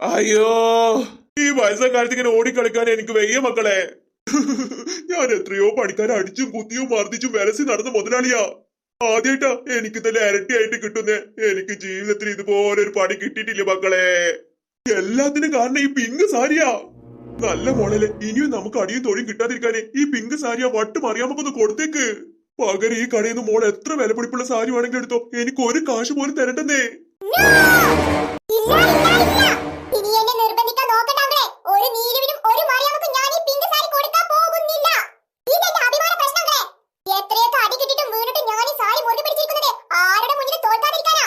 അയ്യോ ഈ വയസ്സക്കാലത്ത് ഇങ്ങനെ ഓടിക്കളിക്കാൻ എനിക്ക് വയ്യ മക്കളെ. ഞാൻ എത്രയോ പണിക്കാരെ അടിച്ചും കുത്തിയും മർദ്ദിച്ചും വരസി നടന്ന മുതലാളിയാ. ആദ്യമായിട്ടാ എനിക്ക് തന്നെ ഇരട്ടിയായിട്ട് കിട്ടുന്നേ. എനിക്ക് ജീവിതത്തിൽ ഇതുപോലെ ഒരു പണി കിട്ടിയിട്ടില്ല മക്കളെ. എല്ലാത്തിനും കാരണം ഈ പിങ്ക് സാരിയാ. നല്ല മോളൽ ഇനിയും നമുക്ക് അടിയും തൊഴിയും കിട്ടാതിരിക്കാനേ ഈ പിങ്ക് സാരിയാ വട്ട് മറിയാമൊക്കെ കൊടുത്തേക്ക്. പകരം ഈ കടയിൽ നിന്ന് മോൾ എത്ര വിലപിടിപ്പുള്ള സാരി വേണമെങ്കിലും എടുത്തോ? എനിക്ക് ഒരു കാശ് പോലും തരണ്ടെന്നേ ഇല്ല ഇല്ല ഇല്ല ഇനി എന്നെ നിർബന്ധിക്കാൻ നോക്കണ്ട അങ്കിളെ ഒരു നീലുവിനും ഒരു മറിയാമക്കും ഞാൻ ഈ പിങ്ക് സാരി കൊടുക്കാൻ പോകുന്നില്ല ഇതെന്റെ അഭിമാന പ്രശ്നങ്ങളെ എത്രയൊക്കെ അടി കിട്ടിയിട്ടും വീണിട്ടും ഞാൻ ഈ സാരി മുറുകെ പിടിച്ചിരിക്കുന്നത് ആരുടെ മുന്നിൽ തോൽക്കാതിരിക്കാനാ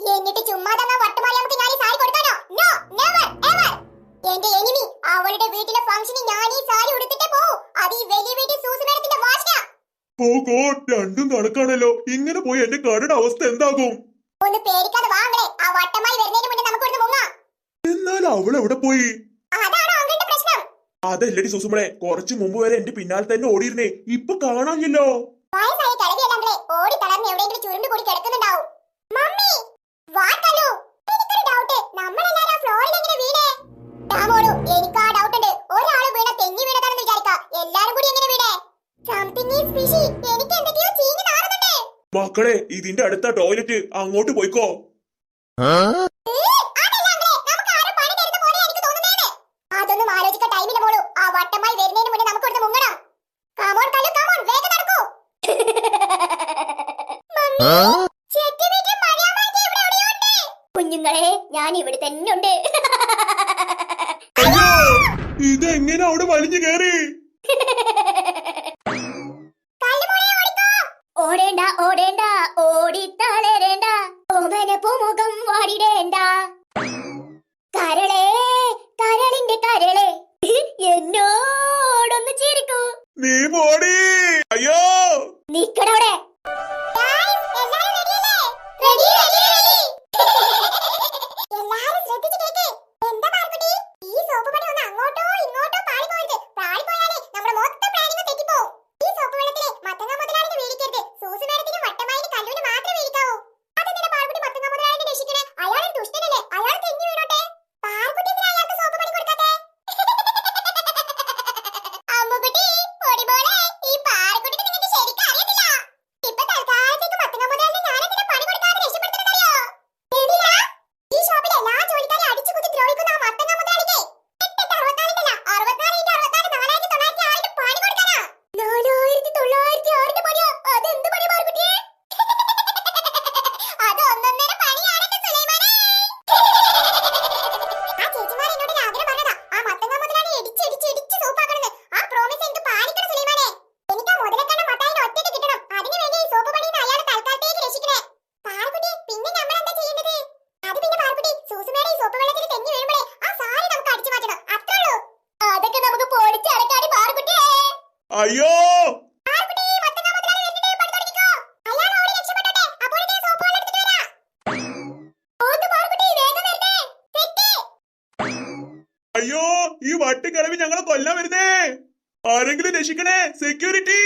എന്നിട്ട് ചുമ്മാ തന്ന വട്ടുമറിയാമക്ക് ഞാൻ ഈ സാരി കൊടുക്കാനോ നോ നെവർ എവർ എന്റെ എനിമി അവളുടെ വീട്ടിലെ ഫംഗ്ഷന് ഞാൻ ഈ സാരി ഉടുത്തിട്ടേ പോവും അത് ഈ വലിയ വീട്ടിൽ സൂസു മേഡത്തിന്റെ വാശന ഓ ഗോഡ് രണ്ടും കണക്കാണല്ലോ ഇങ്ങനെ പോയി എന്റെ കടയുടെ അവസ്ഥ എന്താകും? ഒന്ന് പേടിക്കാതെ വാങ്ങളെ ആ വട്ടമായി വരുന്നതിന് മുന്നേ നമുക്ക് ഇവിടുന്ന് മുങ്ങാം. എന്നാൽ അവൾ എവിടെ പോയി? അതാണ് അങ്കിളുടെ പ്രശ്നം. അതല്ലടി സുസുമളെ കുറച്ചു മുമ്പ് വരെ എന്റെ പിന്നാലെ തന്നെ ഓടിയിരുന്നേ. ഇപ്പൊ കാണാനില്ലോ വയസ്സായ കിളവിയല്ലേ ഓടി തളർന്ന് എവിടെയെങ്കിലും ചുരുണ്ട് കൂടി കിടക്കുന്നുണ്ടാവും. മമ്മി വാ എനിക്കൊരു ഡൗട്ട് നമ്മളെല്ലാരും ഫ്ലോറിൽ എങ്ങനെ വീണേ? എനിക്ക് ആ ഡൗട്ട് ഉണ്ട്. ഒരാൾ വീണ തെന്നി വീണതാണെന്ന് വിചാരിക്കാം. എല്ലാരും കൂടി എങ്ങനെ വീണേ? മക്കളെ ഇതിന്റെ അടുത്ത ടോയ്ലറ്റ് അങ്ങോട്ട് പോയിക്കോ. കുഞ്ഞുങ്ങളെ ഞാൻ ഇവിടെ തന്നെ ഉണ്ട് ഇതെങ്ങനെ അവിടെ വലിഞ്ഞു ഓടിക്കോ. ഓടേണ്ട ഓടേണ്ട ഓടി തളരേണ്ട ഓമന പൂമുഖം വാടിടേണ്ട. കരളേ കരളിന്റെ കരളേ എന്നോടൊന്ന് ചിരിക്കൂ. നീ പോടി. അയ്യോ. നിക്കടവിടെ. സെറ്റ്. അയ്യോ ഈ വട്ടിക്കിളവി ഞങ്ങളെ കൊല്ലാൻ വരുന്നേ. ആരെങ്കിലും രക്ഷിക്കണേ. സെക്യൂരിറ്റി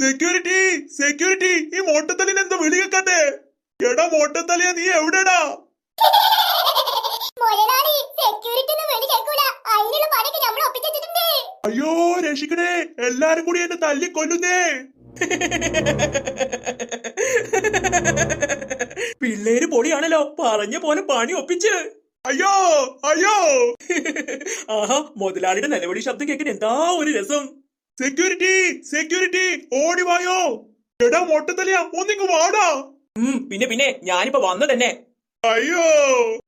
സെക്യൂരിറ്റി സെക്യൂരിറ്റി ഈ മോട്ടത്തലിന് എന്താ വിളി കേക്കട്ടെ എടാ മോട്ടത്തലിയ നീ എവിടെടാ? സെക്യൂരിറ്റി വിളി കേക്കൂല. അതിനുള്ള പണിയൊക്കെ നമ്മൾ ഒപ്പിച്ചിട്ടുണ്ട് അയ്യോ രക്ഷിക്കണേ. എല്ലാരും കൂടി എന്നെ തല്ലി കൊല്ലുന്നേ. പിള്ളേര് പൊടിയാണല്ലോ പറഞ്ഞ പോലെ പണി ഒപ്പിച്ച്. അയ്യോ അയ്യോ. ആഹാ മുതലാളിയുടെ നിലവിളി ശബ്ദം കേൾക്കാൻ എന്താ ഒരു രസം. സെക്യൂരിറ്റി സെക്യൂരിറ്റി ഓടി വായോ. എടാ മൊട്ടത്തലിയാ ഒന്നിങ്ങ് വാടാ. ഉം പിന്നെ പിന്നെ ഞാനിപ്പോ വന്നു തന്നെ. അയ്യോ.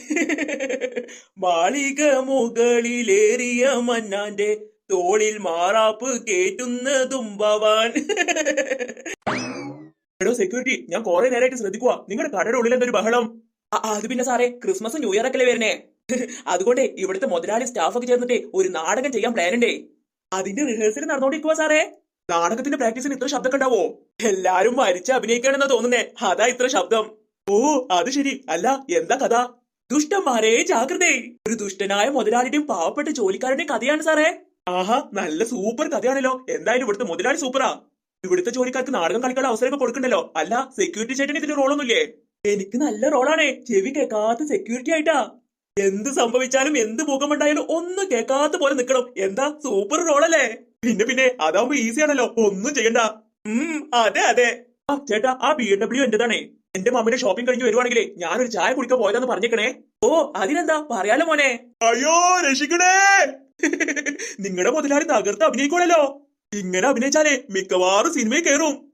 മാളിക മുകളിലേറിയ മന്നാന്റെ തോളിൽ മാറാപ്പ് കേറ്റുന്നതും ഭവാൻ. എടോ സെക്യൂരിറ്റി ഞാൻ കുറെ നേരമായിട്ട് ശ്രദ്ധിക്കുക നിങ്ങളുടെ കടയുടെ ഉള്ളിൽ എന്തൊരു ബഹളം? ആ, അത് പിന്നെ സാറേ ക്രിസ്മസ് ന്യൂ ഇയർ ഒക്കെ വരുന്നേ? അതുകൊണ്ട് ഇവിടുത്തെ മുതലാളി സ്റ്റാഫൊക്കെ ചേർന്നിട്ട് ഒരു നാടകം ചെയ്യാൻ പ്ലാൻ ഉണ്ടേ. അതിന്റെ റിഹേഴ്സൽ നടന്നോണ്ടിരിക്കുക സാറേ. നാടകത്തിന്റെ പ്രാക്ടീസിന് ഇത്ര ശബ്ദം ഉണ്ടാവോ? എല്ലാരും മരിച്ച് അഭിനയിക്കണെന്നാ തോന്നുന്നേ. അതാ ഇത്ര ശബ്ദം. ഓ അത് ശരി. അല്ല എന്താ കഥ? ദുഷ്ടന്മാരെ ജാഗ്രതേ. ഒരു ദുഷ്ടനായ മുതലാളിയുടെയും പാവപ്പെട്ട ജോലിക്കാരുടെയും കഥയാണ് സാറേ. ആഹാ നല്ല സൂപ്പർ കഥയാണല്ലോ. എന്തായാലും ഇവിടുത്തെ മുതലാളി സൂപ്പറാ. ഇവിടുത്തെ ജോലിക്കാർക്ക് നാടകം കളിക്കാനുള്ള അവസരമൊക്കെ കൊടുക്കണ്ടല്ലോ. അല്ല സെക്യൂരിറ്റി ചേട്ടന് ഇതിന്റെ റോളൊന്നുമില്ലേ? എനിക്ക് നല്ല റോളാണേ. ചെവി കേൾക്കാത്ത സെക്യൂരിറ്റി ആയിട്ടാ. എന്ത് സംഭവിച്ചാലും എന്ത് മുഖമുണ്ടായാലും ഒന്നും കേൾക്കാത്ത പോലെ നിക്കണം. എന്താ സൂപ്പർ റോളല്ലേ? പിന്നെ പിന്നെ അതാവുമ്പോ ഈസി ആണല്ലോ. ഒന്നും ചെയ്യണ്ട. ഉം അതെ അതെ. ആ ചേട്ടാ ആ ബി എം ഡബ്ല്യു എന്റേതാണേ. എന്റെ മമ്മിയുടെ ഷോപ്പിംഗ് കഴിഞ്ഞ് വരുവാണെങ്കിലേ ഞാനൊരു ചായ കുടിക്കാൻ പോയതാന്ന് പറഞ്ഞേക്കണേ. ഓ അതിനെന്താ? പറയാലോ മോനെ. അയ്യോ രക്ഷിക്കണേ. നിങ്ങളുടെ മുതലാളി തകർത്ത് അഭിനയിക്കണല്ലോ ഇങ്ങനെ അഭിനയിച്ചാലേ മിക്കവാറും സിനിമയിൽ കയറും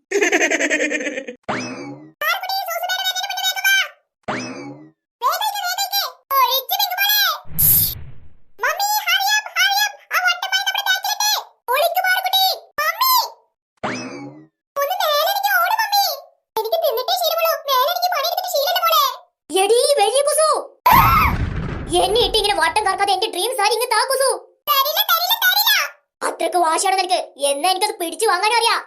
ഒഴിച്ച് നിങ്ങുമോളെ. Mummy, hurry up, hurry up. ആ വട്ടപ്പായ നമ്മുടെ ബാക്കിലുണ്ട്. ഒളിക്ക് പാറുക്കുട്ടി. മമ്മി. ഒന്ന് മേലെ എനിക്ക് ഓട് മമ്മി. എനിക്ക് തിന്നിട്ടേ ശീലമുള്ളൂ. മേലെ എനിക്ക് പണിയെടുത്തിട്ട് ശീലമില്ല മോളെ. എടീ വലിയ കുസു എന്നെ കറക്കാതെ എന്റെ ഡ്രീംസ് ആര് ഇങ്ങ് താക്കുസു. അത്രയ്ക്ക് വാശിയാണ് നിനക്ക് എന്നാ എനിക്കത് പിടിച്ചു വാങ്ങാനും അറിയാം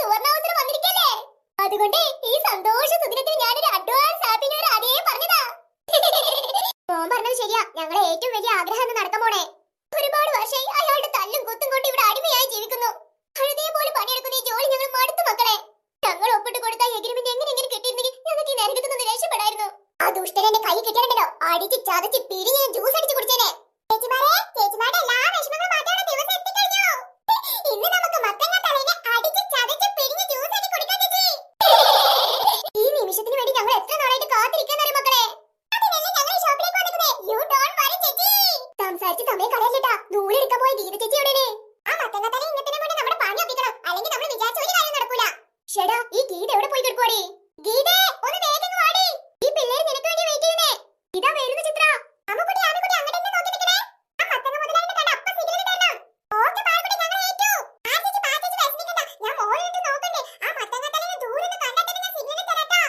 സുവർണാവസരം വന്നിരിക്കല്ലേ? അതുകൊണ്ട് ഈ അഡ്വാൻസ് ഹാപ്പി ന്യൂ ഇയർ മോൻ ശരിയാ. ഞങ്ങളെ ഏറ്റവും വലിയ ആഗ്രഹം നടക്കാൻ ഒരുപാട് വർഷമായി അയാളുടെ തല്ലും കുത്തും കൊണ്ട് ഇവിടെ അടിമയായി ജീവിക്കുന്നു കഴുതയെ പോലെ പണിയെടുക്കുന്ന ഈ മടുത്തു മക്കളെ ഞങ്ങൾ ഒപ്പിട്ട് കൊടുത്ത എഗ്രിമെന്റ് എങ്ങനെ എങ്ങനെ കിട്ടിയിരുന്നെങ്കിൽ ഞങ്ങൾക്ക് ഈ നരകത്തിൽ നിന്ന് രക്ഷപ്പെടായിരുന്നു. ആ ദുഷ്ടൻ എന്റെ കൈ കിട്ടിയിട്ടുണ്ടല്ലോ അടിച്ച് ചതച്ച് പിരിഞ്ഞ് ജ്യൂസ് അടിച്ച് കുടിച്ചേനെ ചേച്ചിമാരെ ചേച്ചിമാരുടെ എല്ലാ വിഷമങ്ങളും മാറ്റാനുള്ള ദിവസം എത്തിക്കഴിഞ്ഞു ഇന്ന് നമുക്ക് മത്തങ്ങ തലേനെ അടിച്ച് ചതച്ച് പിരിഞ്ഞ് ജ്യൂസ് അടി കുടിക്കാൻ ചേച്ചി ഈ നിമിഷത്തിന് വേണ്ടി ഞങ്ങൾ എത്ര നാളായിട്ട് കാത്തിരിക്കാന്നറിയ മക്കളെ അതിനല്ലേ ഞങ്ങൾ ഈ ഷോപ്പിലേക്ക് വന്നിരിക്കുന്നേ യു ഡോണ്ട് വറി ചേച്ചി സംസാരിച്ച് സമയം കളയല്ലേട്ടാ നൂലെടുക്കാൻ പോയ ഗീത ചേച്ചി എവിടെയാണ് ആ മത്തങ്ങ തല ഇന്നത്തെ വേണ്ടി നമ്മുടെ പണി ഒപ്പിക്കണം അല്ലെങ്കിൽ നമ്മൾ വിചാരിച്ച ഒരു കാര്യം നടക്കൂല ഷെടാ ഈ ഗീത എവിടെ പോയി കിടക്കുവാടി ഗീതേ ഒന്ന് വേഗം ഇങ്ങ് വാടി ഈ പിള്ളേര് നിനക്ക് വേണ്ടി വെയിറ്റ് ചെയ്യുന്നേ ഇതാ വരുന്ന ചിത്ര അമ്മുക്കുട്ടി ആമിക്കുട്ടി അങ്ങോട്ട് തന്നെ നോക്കി നിൽക്കണേ ആ മത്തങ്ങ മുതലാളിനെ കണ്ട അപ്പം സിഗ്നൽ തരണം ഓക്കെ പാർക്കുട്ടി ഞങ്ങൾ ഏറ്റു ആ ചേച്ചി പാ ചേച്ചി വിഷമിക്കണ്ട ഞാൻ മോളിട്ട് നോക്കണ്ടേ ആ മത്തങ്ങ തലേനെ ദൂരെ നിന്ന് കണ്ടാൽ തന്നെ ഞാൻ സിഗ്നൽ തരാട്ടാ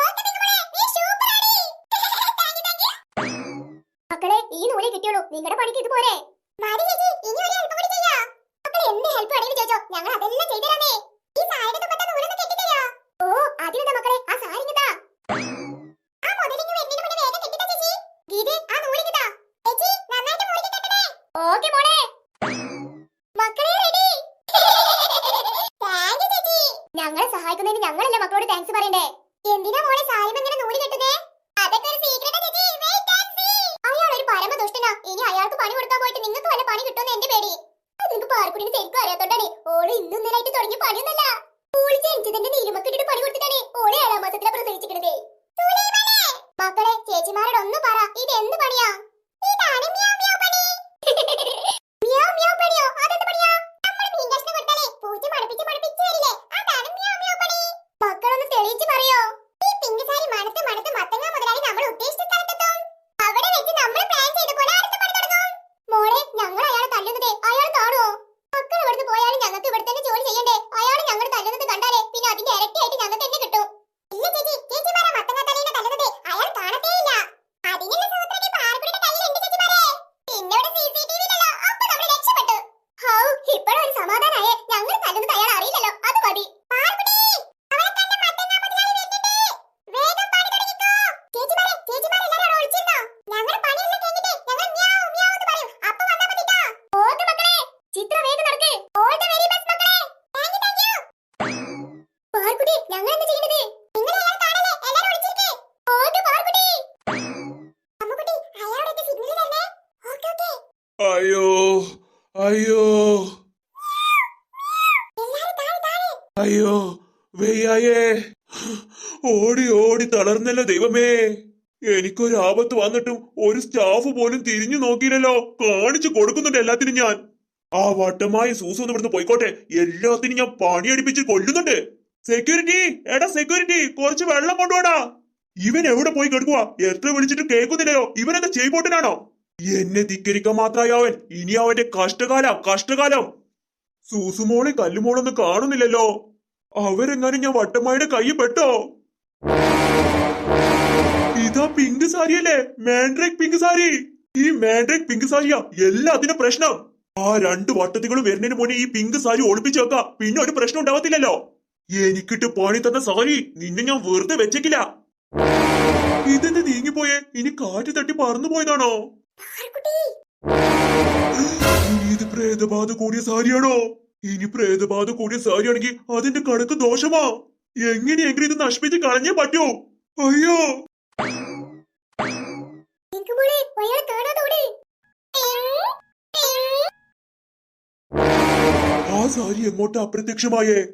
ഓക്കെ നിങ്ങളെ നീ സൂപ്പർ ആടി താങ്ക് യു താങ്ക് യു മക്കളെ ഈ നൂലേ കിട്ടിയുള്ളൂ പോരെ. മതി ചേച്ചി ഇനി ഒരു ഹെൽപ്പ് കൂടി ചെയ്യാ. മക്കളെ എന്ത് ഹെൽപ്പ് വേണമെങ്കിലും ചോദിച്ചോ. ഞങ്ങൾ അതെല്ലാം ചെയ്തു തരാമേ ഈ സാരിയുടെ തുമ്പത്തെ നൂലൊന്ന് കെട്ടിത്തരോ ഓ അതിനെന്താ മക്കളെ? ആ സാരി ആ വേഗം ആ ചേച്ചി നന്നായിട്ട് ഓക്കേ മക്കളെ റെഡി ചേച്ചി. ഞങ്ങളെ സഹായിക്കുന്നതിന് ഞങ്ങളല്ലേ മക്കളോട് താങ്ക്സ് പറയണ്ടേ? എന്തിനാ മോളെ സാരിമ ഇങ്ങനെ നൂൽ കെട്ടുന്നേ അതൊക്കെ ഒരു സീക്രട്ടാ ചേച്ചി വെയിറ്റ് ആൻഡ് സീ അയാൾ ഒരു പരമ ദുഷ്ടനാ ഇനി അയാൾക്ക് പണി കൊടുക്കാൻ പോയിട്ട് നിങ്ങൾക്ക് വല്ല പണി കിട്ടുമെന്ന് എന്റെ പേടി. നിങ്ങൾക്ക് പാർക്കുടിന് ശരിക്കും അറിയാത്തോണ്ടാണ്. ഓൾ ഇന്നും ഇന്നലായിട്ട് തുടങ്ങിയ പണിയൊന്നല്ല ഓൾ ജനിച്ചതിന്റെ നീലുമക്കിട്ടിട്ട് പണി കൊടുത്തിട്ടാണ് ഓളെ ഏഴാം മാസത്തിലെ പ്രസവിച്ചിട്ടുണ്ട് മക്കളെ ചേച്ചിമാരോട് ഒന്ന് ഇത് എന്ത് പണിയാ ഇതാണ് മ്യാവ് മ്യാവ് പണി മ്യാവ് മ്യാവ് പണിയോ അതെന്ത് പണിയാ നമ്മൾ മീൻ കഷ്ണം കൊടുത്താലേ പൂച്ച മണപ്പിച്ച് മണപ്പിച്ച് വരില്ലേ അതാണ് മ്യാവ് മ്യാവ് പണി മക്കളൊന്ന് തെളിയിച്ച് പറയോ ഈ പിങ്ക് സാരി മണത്ത് മണത്ത് മത്തങ്ങ മുതലാളി നമ്മൾ ഉദ്ദേശിച്ച സ്ഥലത്തെത്തും അവിടെ വെച്ച് നമ്മൾ പ്ലാൻ ചെയ്ത പോലെ അടുത്ത പണി തുടങ്ങും മോളെ ഞങ്ങൾ അയാളെ തല്ലുന്നതേ അയാൾ കാണുമോ മക്കൾ ഇവിടുന്ന് പോയാലും ഞങ്ങൾക്ക് ഇവിടെ തന്നെ ജോലി ചെയ്യണ്ടേ അയാൾ ഞങ്ങൾ തല്ലുന്നത് കണ്ടാലേ പിന്നെ അതിന്റെ ഇരട്ടിയായിട്ട് ഞങ്ങൾക്ക് തന്നെ കിട്ടും ഇല്ല ചേച്ചി ചേച്ചിമാരെ മത്തങ്ങ തലീനെ തല്ലുന്നത് അയാൾ കാണത്തേയില്ല അതിനുള്ള സൂത്രയ്ക്ക് പാർക്കുടിയുടെ കയ്യിലുണ്ട് ചേച്ചിമാരെ പിന്നെ ഇവിടെ സിസിടിവിയിലല്ലോ അപ്പൊ നമ്മൾ രക്ഷപ്പെട്ടു ഹൗ ഇപ്പോഴൊരു സമാധാനായേ ഞങ്ങൾ തല്ലുന്നത് അയാൾ അറിയില്ലല്ലോ അത് മതി പാർക്കുടി അവളെ കണ്ട മത്തങ്ങ മുതലാളി വരുന്നുണ്ട് വേഗം പണി തുടങ്ങിക്കോ ചേച്ചിമാരെ ചേച്ചിമാരെ എല്ലാവരും അവിടെ ഒളിച്ചിരുന്നോ ഞങ്ങൾ പണിയെല്ലാം കഴിഞ്ഞിട്ട് ഞങ്ങൾ മ്യാവ് മ്യാവ് എന്ന് പറയും അപ്പൊ വന്നാ മതിട്ടാ ഓക്കെ മക്കളെ ചിത്ര വേഗം നടക്ക് ഓൾ ദ വെരി ബെസ്റ്റ് മക്കളെ thank you thank you Parkutty ഞങ്ങൾ എന്താ ചെയ്യുന്നത് നിങ്ങൾ അയാൾ കാണല്ലേ എല്ലാവരും ഒളിച്ചിരിക്കേ ഓക്കെ പാർക്കുട്ടി അമ്മുക്കുട്ടി അയാളോട് സിഗ്നൽ തരണേ ഓക്കെ ഓക്കെ അയ്യോ അയ്യോ. അയ്യോ വെയ്യായേ. ഓടി ഓടി തളർന്നല്ലോ ദൈവമേ. എനിക്കൊരു ആപത്ത് വന്നിട്ടും ഒരു സ്റ്റാഫ് പോലും തിരിഞ്ഞു നോക്കിയില്ലല്ലോ. കാണിച്ചു കൊടുക്കുന്നുണ്ട് എല്ലാത്തിനും ഞാൻ. ആ വട്ടമായ സൂസ് ഒന്ന് ഇവിടുന്ന് പോയിക്കോട്ടെ. എല്ലാത്തിനും ഞാൻ പണിയടിപ്പിച്ച് കൊല്ലുന്നുണ്ട്. സെക്യൂരിറ്റി എടാ സെക്യൂരിറ്റി കുറച്ച് വെള്ളം കൊണ്ടുപോടാ ഇവൻ എവിടെ പോയി കിടക്കുക എത്ര വിളിച്ചിട്ട് കേൾക്കുന്നില്ലയോ? ഇവനെന്താ ചെയ്പോട്ടനാണോ? എന്നെ ധിക്കരിക്കാൻ മാത്രമായി അവൻ. ഇനി അവന്റെ കഷ്ടകാലം കഷ്ടകാലം. സൂസുമോളെ കല്ലുമോളൊന്നും കാണുന്നില്ലല്ലോ. അവരെങ്ങാനും ഞാൻ വട്ടമ്മയുടെ കൈ പെട്ടോ? ഇതാ പിങ്ക് സാരിയല്ലേ മാൻഡ്രേക്ക് പിങ്ക് സാരി. ഈ മാൻഡ്രേക്ക് പിങ്ക് സാരിയാ എല്ലാത്തിനും പ്രശ്നം. ആ രണ്ട് വട്ടത്തികളും വരുന്നതിന് മുന്നേ ഈ പിങ്ക് സാരി ഒളിപ്പിച്ചു വെക്കാം. പിന്നെ ഒരു പ്രശ്നം ഉണ്ടാവത്തില്ലല്ലോ. എനിക്കിട്ട് പണി തന്ന സാരി നിന്നെ ഞാൻ വെറുതെ വെച്ചേക്കില്ല. ഇതെന്ത് നീങ്ങിപ്പോയേ? ഇനി കാറ്റ് തട്ടി പറന്നു പോയതാണോ ഇത് പ്രേതബാധ കൂടിയ സാരിയാണോ? ഇനി പ്രേതബാധ കൂടിയ സാരിയാണെങ്കിൽ അതിന്റെ കണക്ക് ദോഷമാ. എങ്ങനെയെങ്കിലും ഇത് നശിപ്പിച്ച് കളഞ്ഞേ പറ്റൂ. അയ്യോ. ആ സാരി എങ്ങോട്ട് അപ്രത്യക്ഷമായേ?